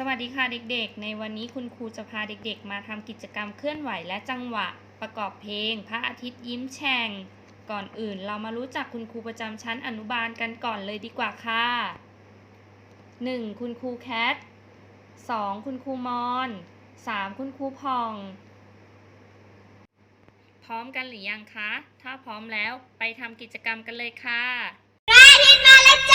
สวัสดีค่ะเด็กๆ ในวันนี้คุณครูจะพาเด็กๆ มาทำกิจกรรมเคลื่อนไหวและจังหวะ ประกอบเพลง พระอาทิตย์ยิ้มแฉ่ง ก่อนอื่นเรามารู้จักคุณครูประจำชั้นอนุบาลกันก่อนเลยดีกว่าค่ะ 1. คุณครูแคท 2. คุณครูมอน 3. คุณครูพอง พร้อมกันหรือยังคะ ถ้าพร้อมแล้วไปทำกิจกรรมกันเลยค่ะโผ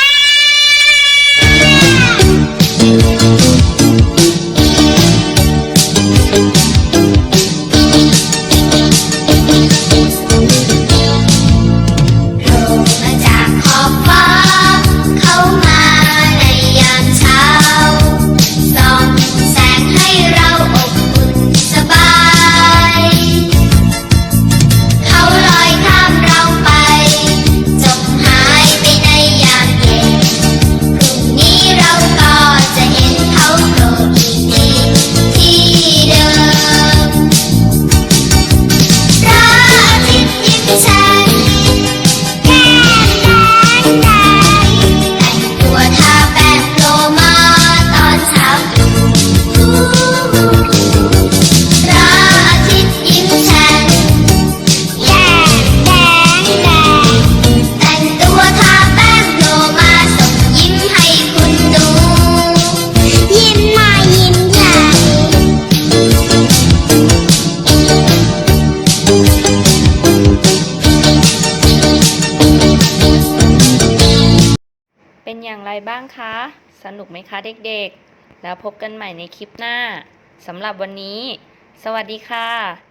เป็นอย่างไรบ้างคะ สนุกไหมคะเด็กๆ แล้วพบกันใหม่ในคลิปหน้าสำหรับวันนี้ สวัสดีค่ะ